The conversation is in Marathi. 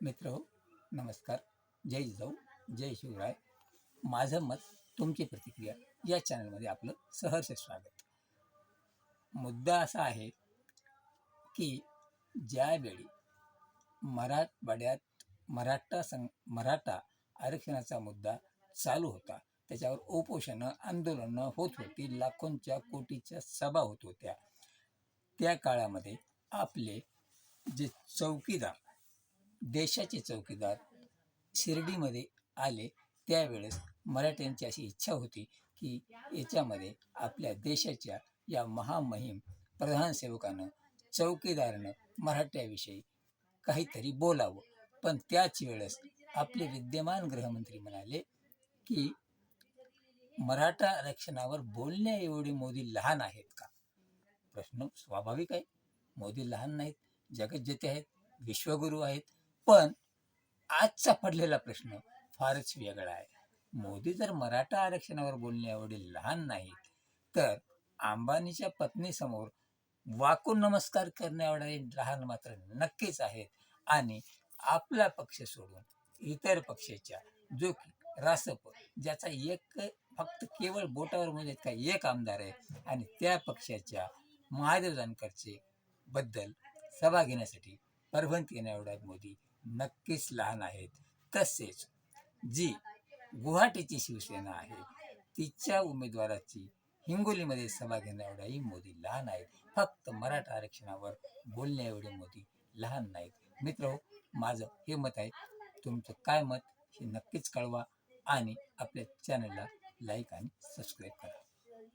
मित्र हो, नमस्कार. जय जाऊ जय शिवराय. माझं मत तुमची प्रतिक्रिया या चॅनलमध्ये आपलं सहर्ष स्वागत. मुद्दा असा आहे की ज्यावेळी मराठवाड्यात मराठा सं मराठा आरक्षणाचा मुद्दा चालू होता त्याच्यावर उपोषणं आंदोलनं होत होती लाखोंच्या कोटीच्या सभा होत होत्या त्या काळामध्ये आपले जे चौकीदार देशाचे चौकीदार शिर्डीमध्ये आले त्यावेळेस मराठ्यांची अशी इच्छा होती की याच्यामध्ये आपल्या देशाच्या या महामहिम प्रधानसेवकानं चौकीदारानं मराठ्याविषयी काहीतरी बोलावं. पण त्याच वेळेस आपले विद्यमान गृहमंत्री म्हणाले की मराठा आरक्षणावर बोलण्या एवढे मोदी लहान आहेत का? प्रश्न स्वाभाविक आहे. मोदी लहान नाहीत जगज्जेते आहेत विश्वगुरू आहेत पण आजचा पडलेला प्रश्न फारच वेगळा आहे. मोदी जर मराठा आरक्षणावर बोलणे एवढे लहान नाहीत तर अंबानीच्या पत्नीसमोर वाकून नमस्कार करणे एवढे लहान मात्र नक्कीच आहेत आणि आपला पक्ष सोडून इतर पक्षाच्या जो की रासप ज्याचा एक फक्त केवळ बोटावर म्हणजे का एक आमदार आहे आणि त्या पक्षाच्या महादेव जानकरचे बद्दल सभा घेण्यासाठी परभणीत येण्या एवढा मोदी नक्कीच लहान आहेत. तसेच जी गुवाहाटीची शिवसेना आहे तिच्या उमेदवाराची हिंगोलीमध्ये सभा घेण्याएवढाही मोदी लहान आहेत. फक्त मराठा आरक्षणावर बोलण्या एवढे मोदी लहान नाहीत. मित्र हो, माझं हे मत आहे. तुमचं काय मत हे नक्कीच कळवा आणि आपल्या चॅनलला लाईक आणि सबस्क्राईब करा.